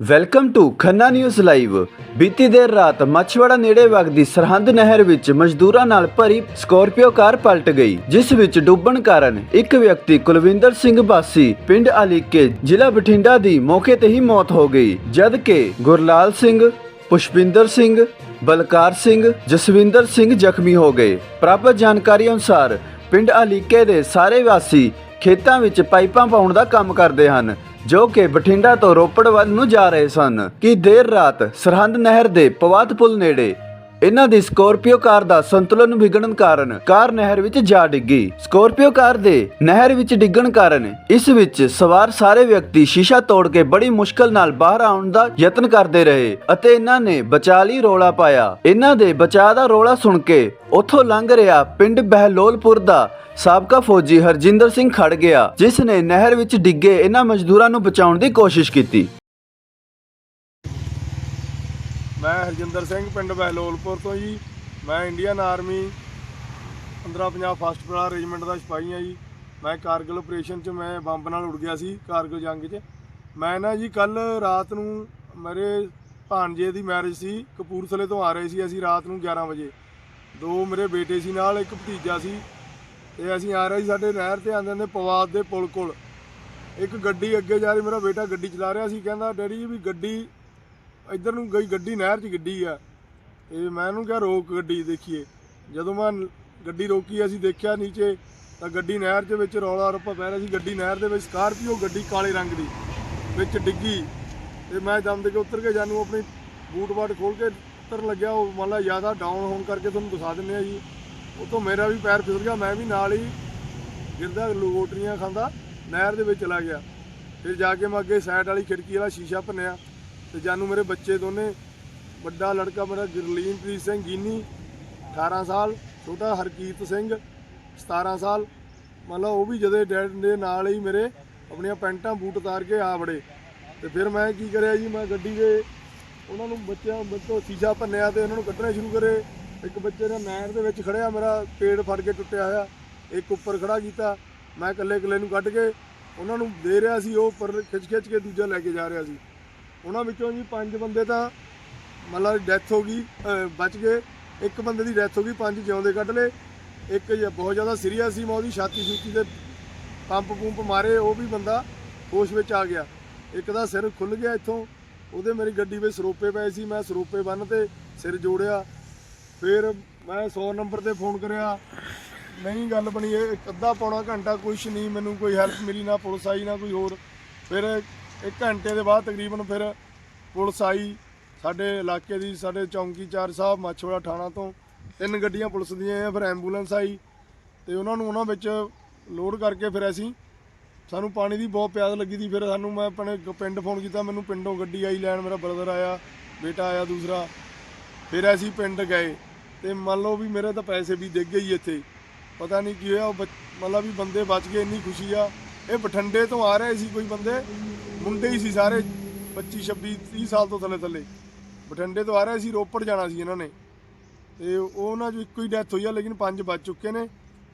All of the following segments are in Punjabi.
Welcome to Khanna news live ਬੀਤੀ ਦੇਰ ਰਾਤ ਮੱਛਵਾੜਾ ਨੇੜੇ ਵਗਦੀ ਸਰਹੰਦ ਨਹਿਰ ਵਿੱਚ ਮਜ਼ਦੂਰਾਂ ਨਾਲ ਭਰੀ ਸਕੋਰਪੀਓ ਕਾਰ ਪਲਟ ਗਈ, ਜਿਸ ਵਿੱਚ ਡੁੱਬਣ ਕਾਰਨ ਇੱਕ ਵਿਅਕਤੀ ਕੁਲਵਿੰਦਰ ਸਿੰਘ ਬਾਸੀ, ਪਿੰਡ ਅਲੀਕੇ, ਜ਼ਿਲ੍ਹਾ ਬਠਿੰਡਾ ਦੀ ਮੌਕੇ ਤੇ ਹੀ ਮੌਤ ਹੋ ਗਈ ਜਦ ਕਿ ਗੁਰਲਾਲ ਸਿੰਘ, ਪੁਸ਼ਪਿੰਦਰ ਸਿੰਘ, ਬਲਕਾਰ ਸਿੰਘ, ਜਸਵਿੰਦਰ ਸਿੰਘ ਜ਼ਖਮੀ ਹੋ ਗਏ। ਪ੍ਰਾਪਤ ਜਾਣਕਾਰੀ ਅਨੁਸਾਰ ਪਿੰਡ ਅਲੀਕੇ ਦੇ ਸਾਰੇ ਵਾਸੀ ਖੇਤਾਂ ਵਿੱਚ ਪਾਈਪਾਂ ਪਾਉਣ ਦਾ ਕੰਮ ਕਰਦੇ ਹਨ। ਜੋ ਕਿ ਬਠਿੰਡਾ ਤੋਂ ਰੋਪੜ ਵੱਲ ਨੂੰ ਜਾ ਰਹੇ ਸਨ, ਕਿ ਦੇਰ ਰਾਤ ਸਰਹੰਦ ਨਹਿਰ ਦੇ ਪਵਾਤ ਪੁਲ ਨੇੜੇ ਇਹਨਾਂ ਦੀ ਸਕੋਰਪੀਓ ਕਾਰ ਦਾ ਸੰਤੁਲਨ ਵਿਗੜਨ ਕਾਰਨ ਕਾਰ ਨਹਿਰ ਵਿੱਚ ਜਾ ਡਿੱਗੀ। ਸਕੋਰਪੀਓ ਕਾਰ ਦੇ ਨਹਿਰ ਵਿੱਚ ਡਿੱਗਣ ਕਾਰਨ ਇਸ ਵਿੱਚ ਸਵਾਰ ਸਾਰੇ ਵਿਅਕਤੀ ਸ਼ੀਸ਼ਾ ਤੋੜ ਕੇ ਬੜੀ ਮੁਸ਼ਕਲ ਨਾਲ ਬਾਹਰ ਆਉਣ ਦਾ ਯਤਨ ਕਰਦੇ ਰਹੇ ਅਤੇ ਇਹਨਾਂ ਨੇ ਬਚਾਅ ਲਈ ਰੋਲਾ ਪਾਇਆ। ਇਹਨਾਂ ਦੇ ਬਚਾਅ ਦਾ ਰੋਲਾ ਸੁਣ ਕੇ ਉੱਥੋਂ ਲੰਘ ਰਿਹਾ ਪਿੰਡ ਬਹਿਲੋਲਪੁਰ ਦਾ ਸਾਬਕਾ ਫੌਜੀ ਹਰਜਿੰਦਰ ਸਿੰਘ ਖੜ ਗਿਆ, ਜਿਸ ਨੇ ਨਹਿਰ ਵਿੱਚ ਡਿੱਗੇ ਇਹਨਾਂ ਮਜ਼ਦੂਰਾਂ ਨੂੰ ਬਚਾਉਣ ਦੀ ਕੋਸ਼ਿਸ਼ ਕੀਤੀ। ਮੈਂ ਹਰਜਿੰਦਰ ਸਿੰਘ, ਪਿੰਡ ਬਹਿਲੋਲਪੁਰ ਤੋਂ ਜੀ। ਮੈਂ ਇੰਡੀਅਨ ਆਰਮੀ 1550 ਫਸਟ ਪਲਾਰ ਰੈਜੀਮੈਂਟ ਦਾ ਸਿਪਾਹੀ ਹਾਂ ਜੀ। ਮੈਂ ਕਾਰਗਿਲ ਆਪਰੇਸ਼ਨ 'ਚ ਮੈਂ ਬੰਬ ਨਾਲ ਉੜ ਗਿਆ ਸੀ, ਕਾਰਗਿਲ ਜੰਗ 'ਚ। ਮੈਂ ਨਾ ਜੀ ਕੱਲ ਰਾਤ ਨੂੰ ਮੇਰੇ ਭਾਣਜੇ ਦੀ ਮੈਰਿਜ ਸੀ, ਕਪੂਰਥਲੇ ਤੋਂ ਆ ਰਹੇ ਸੀ ਅਸੀਂ ਰਾਤ ਨੂੰ 11 ਵਜੇ। ਦੋ ਮੇਰੇ ਬੇਟੇ ਸੀ ਨਾਲ, ਇੱਕ ਭਤੀਜਾ ਸੀ। ਤੇ ਅਸੀਂ ਆ ਰਹੇ ਸੀ ਸਾਡੇ ਨਹਿਰ ਤੇ, ਆਂਦੇ ਨੇ ਪਵਾਦ ਦੇ ਪੁਲ ਕੋਲ। ਇੱਕ ਗੱਡੀ ਅੱਗੇ ਜਾ ਰਹੀ, ਮੇਰਾ ਬੇਟਾ ਗੱਡੀ ਚਲਾ ਰਿਹਾ ਸੀ, ਕਹਿੰਦਾ, ਡੈਡੀ ਜੀ, ਵੀ ਗੱਡੀ ਇੱਧਰ ਨੂੰ ਗਈ ਗੱਡੀ, ਨਹਿਰ 'ਚ ਗੱਡੀ ਆ। ਤੇ ਮੈਂ ਉਹਨੂੰ ਕਿਹਾ, ਰੋਕ ਗੱਡੀ ਦੇਖੀਏ। ਜਦੋਂ ਮੈਂ ਗੱਡੀ ਰੋਕੀ, ਅਸੀਂ ਦੇਖਿਆ ਨੀਚੇ, ਤਾਂ ਗੱਡੀ ਨਹਿਰ ਦੇ ਵਿੱਚ ਰੌਲਾ ਰੱਪਾ ਪੈ ਰਿਹਾ ਸੀ। ਗੱਡੀ ਨਹਿਰ ਦੇ ਵਿੱਚ ਸਕਾਰਪੀਓ, ਗੱਡੀ ਕਾਲੇ ਰੰਗ ਦੀ, ਵਿੱਚ ਡਿੱਗੀ। ਤੇ ਮੈਂ ਦਮ ਦੇ ਕੇ ਉਤਰ ਕੇ ਜਾਨੂੰ ਆਪਣੀ ਬੂਟ ਬਾਟ ਖੋਲ ਕੇ ਉੱਤਰ ਲੱਗਿਆ। ਉਹ ਮੰਨ ਲਾ ਜ਼ਿਆਦਾ ਡਾਊਨ ਹੋਣ ਕਰਕੇ ਤੁਹਾਨੂੰ ਦਿਖਾ ਦਿੰਦੇ ਆ ਜੀ। ਉਹ ਮੇਰਾ ਵੀ ਪੈਰ ਫਿਸਲ ਗਿਆ, ਮੈਂ ਵੀ ਨਾਲ ਹੀ ਗਿਰਦਾ ਲੋਟਰੀਆਂ ਖਾਂਦਾ, ਨਹਿਰ ਦੇ ਵਿੱਚ ਚਲਾ ਗਿਆ। ਫਿਰ ਜਾ ਕੇ ਮੈਂ ਅੱਗੇ ਸਾਈਡ ਵਾਲੀ ਖਿੜਕੀ ਵਾਲਾ ਸ਼ੀਸ਼ਾ ਭੰਨਿਆ। ਤੇ ਜਾਨੂ ਮੇਰੇ ਬੱਚੇ ਦੋਨੇ, ਵੱਡਾ ਲੜਕਾ ਮੇਰਾ ਗੁਰਲੀਨਪ੍ਰੀਤ ਸਿੰਘ ਗੀਨੀ 18 ਸਾਲ, ਛੋਟਾ ਹਰਕੀਰਤ ਸਿੰਘ 17 ਸਾਲ ਮਤਲਬ ਉਹ ਵੀ ਜਦੇ ਡੈਡ ਦੇ ਨਾਲ ਹੀ ਮੇਰੇ ਆਪਣੀਆਂ ਪੈਂਟਾਂ ਬੂਟ ਉਤਾਰ ਕੇ ਆ ਵੜੇ। ਤੇ ਫਿਰ ਮੈਂ ਕੀ ਕਰਿਆ ਜੀ, ਮੈਂ ਗੱਡੀ ਦੇ ਉਹਨਾਂ ਨੂੰ ਬੱਚਿਆਂ ਬੱਚੋ ਸ਼ੀਸ਼ਾ ਭੰਨਿਆ ਤੇ ਉਹਨਾਂ ਨੂੰ ਕੱਢਣੇ ਸ਼ੁਰੂ ਕਰੇ। ਇੱਕ ਬੱਚੇ ਨੇ ਨਹਿਰ ਦੇ ਵਿੱਚ ਖੜਿਆ, ਮੇਰਾ ਪੇੜ ਫੜ ਕੇ ਟੁੱਟਿਆ ਹੋਇਆ, ਇੱਕ ਉੱਪਰ ਖੜਾ ਕੀਤਾ, ਮੈਂ ਇਕੱਲੇ ਇਕੱਲੇ ਨੂੰ ਕੱਢ ਕੇ ਉਹਨਾਂ ਨੂੰ ਦੇ ਰਿਹਾ ਸੀ, ਉਹ ਉੱਪਰ ਖਿੱਚ ਖਿੱਚ ਕੇ ਦੂਜਾ ਲੈ ਕੇ ਜਾ ਰਿਹਾ ਸੀ। ਉਹਨਾਂ ਵਿੱਚੋਂ ਜੀ ਪੰਜ ਬੰਦੇ ਤਾਂ ਮਤਲਬ ਡੈਥ ਹੋ ਗਈ, ਅਹ, ਬਚ ਗਏ। ਇੱਕ ਬੰਦੇ ਦੀ ਡੈਥ ਹੋ ਗਈ, ਪੰਜ ਜਿਉਂਦੇ ਕੱਢ ਲਏ। ਇੱਕ ਜ ਬਹੁਤ ਜ਼ਿਆਦਾ ਸੀਰੀਅਸ ਸੀ ਮੈਂ ਉਹਦੀ ਛਾਤੀ ਛੂਤੀ ਦੇ ਪੰਪ ਪੰਪ ਮਾਰੇ, ਉਹ ਵੀ ਬੰਦਾ ਹੋਸ਼ ਵਿੱਚ ਆ ਗਿਆ। ਇੱਕ ਦਾ ਸਿਰ ਖੁੱਲ ਗਿਆ ਇੱਥੋਂ। ਉਹਦੇ ਮੇਰੀ ਗੱਡੀ ਵਿੱਚ ਸਰੋਪੇ ਪਏ ਸੀ, ਮੈਂ ਸਰੋਪੇ ਬੰਨ ਤੇ ਸਿਰ ਜੋੜਿਆ। ਫਿਰ ਮੈਂ 100 ਨੰਬਰ ਤੇ ਫੋਨ ਕਰਿਆ, ਨਹੀਂ, ਗੱਲ ਬਣੀ ਇਹ, ਇੱਕ ਅੱਧਾ ਪੌਣਾ ਘੰਟਾ ਕੁਛ ਨਹੀਂ, ਮੈਨੂੰ ਕੋਈ ਹੈਲਪ ਮਿਲੀ ਨਾ ਪੁਲਿਸ ਆਈ ਨਾ ਕੋਈ ਹੋਰ। ਫਿਰ ਇੱਕ ਘੰਟੇ ਦੇ ਬਾਅਦ ਤਕਰੀਬਨ ਫਿਰ ਪੁਲਿਸ ਆਈ। ਸਾਡੇ ਇਲਾਕੇ ਦੀ, ਸਾਡੇ ਚੌਂਕੀਚਾਰ ਸਾਹਿਬ, ਮਾਛੋੜਾ ਥਾਣਾ ਤੋਂ ਤਿੰਨ ਗੱਡੀਆਂ ਪੁਲਿਸ ਦੀਆਂ ਆਈਆਂ, ਫਿਰ ਐਂਬੂਲੈਂਸ ਆਈ ਤੇ ਉਹਨਾਂ ਨੂੰ ਉਹਨਾਂ ਵਿੱਚ ਲੋਡ ਕਰਕੇ ਫਿਰ ਅਸੀਂ ਸਾਨੂੰ ਪਾਣੀ ਦੀ ਬਹੁਤ ਪਿਆਸ ਲੱਗੀ ਸੀ। ਫਿਰ ਸਾਨੂੰ ਮੈਂ ਆਪਣੇ ਪਿੰਡ ਫੋਨ ਕੀਤਾ, ਮੈਨੂੰ ਪਿੰਡੋਂ ਗੱਡੀ ਆਈ, ਲੈਣ ਮੇਰਾ ਬ੍ਰਦਰ ਆਇਆ, ਬੇਟਾ ਆਇਆ ਦੂਸਰਾ। ਫਿਰ ਅਸੀਂ ਪਿੰਡ ਗਏ ਤੇ ਮੰਨ ਲਓ ਵੀ ਮੇਰੇ ਤਾਂ ਪੈਸੇ ਵੀ ਡਿੱਗ ਗਏ ਹੀ ਇੱਥੇ। ਪਤਾ ਨਹੀਂ ਕੀ ਹੋਇਆ, ਉਹ ਬੱਚ- ਮਤਲਬ ਵੀ ਬੰਦੇ ਬਚ ਗਏ, ਇੰਨੀ ਖੁਸ਼ੀ ਆ। ਇਹ ਬਠੰਡੇ ਤੋਂ ਆ ਰਹੇ ਸੀ ਕੋਈ ਬੰਦੇ? ਮੁੰਡੇ ਹੀ ਸੀ ਸਾਰੇ 25 26 30 ਸਾਲ ਤੋਂ ਥੱਲੇ ਥੱਲੇ। ਬਠਿੰਡੇ ਤੋਂ ਆ ਰਹੇ ਸੀ, ਰੋਪੜ ਜਾਣਾ ਸੀ ਇਹਨਾਂ ਨੇ। ਤੇ ਉਹਨਾਂ ਚੋਂ ਇੱਕੋ ਹੀ ਡੈਥ ਹੋਈ ਆ, ਲੇਕਿਨ ਪੰਜ ਬਚ ਚੁੱਕੇ ਨੇ।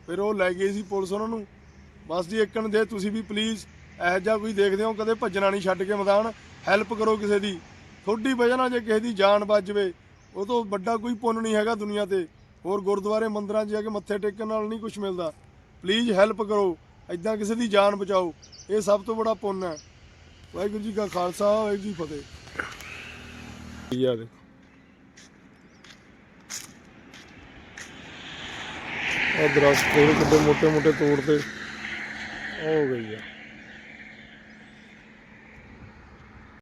ਫਿਰ ਉਹ ਲੈ ਗਈ ਸੀ ਪੁਲਿਸ ਉਹਨਾਂ ਨੂੰ। ਬਸ ਜੀ ਇੱਕਣ ਦੇ, ਤੁਸੀਂ ਵੀ ਪਲੀਜ਼ ਇਹੋ ਜਿਹਾ ਕੋਈ ਦੇਖਦੇ ਹੋ, ਕਦੇ ਭੱਜਣਾ ਨਹੀਂ, ਛੱਡ ਕੇ ਮੈਦਾਨ। ਹੈਲਪ ਕਰੋ ਕਿਸੇ ਦੀ। ਥੋੜੀ ਵਜ੍ਹਾ ਨਾਲ ਜੇ ਕਿਸੇ ਦੀ ਜਾਨ ਬਚ ਜਵੇ, ਉਹ ਤੋਂ ਵੱਡਾ ਕੋਈ ਪੁੰਨ ਨਹੀਂ ਹੈਗਾ ਦੁਨੀਆ ਤੇ। ਹੋਰ ਗੁਰਦੁਆਰੇ, ਮੰਦਰਾਂ 'ਚ ਜਾ ਕੇ ਮੱਥੇ ਟੇਕਣ ਨਾਲ ਨਹੀਂ ਕੁਝ ਮਿਲਦਾ। ਪਲੀਜ਼ ਹੈਲਪ ਕਰੋ। ਐਦਾਂ ਕਿਸੇ ਦੀ ਜਾਨ ਬਚਾਓ। ਇਹ ਸਭ ਤੋਂ ਬੜਾ ਪੁੰਨ ਹੈ। ਵਾਹਿਗੁਰੂ ਜੀ ਕਾ ਖਾਲਸਾ, ਵਾਹਿਗੁਰੂ ਜੀ ਕੀ ਫਤਿਹ। ਦੇਖੋ। ਉਹ ਦਰਖਤ ਥੋੜੇ ਮੋਟੇ ਮੋਟੇ ਤੋੜ ਤੇ ਹੋ ਗਈ ਆ।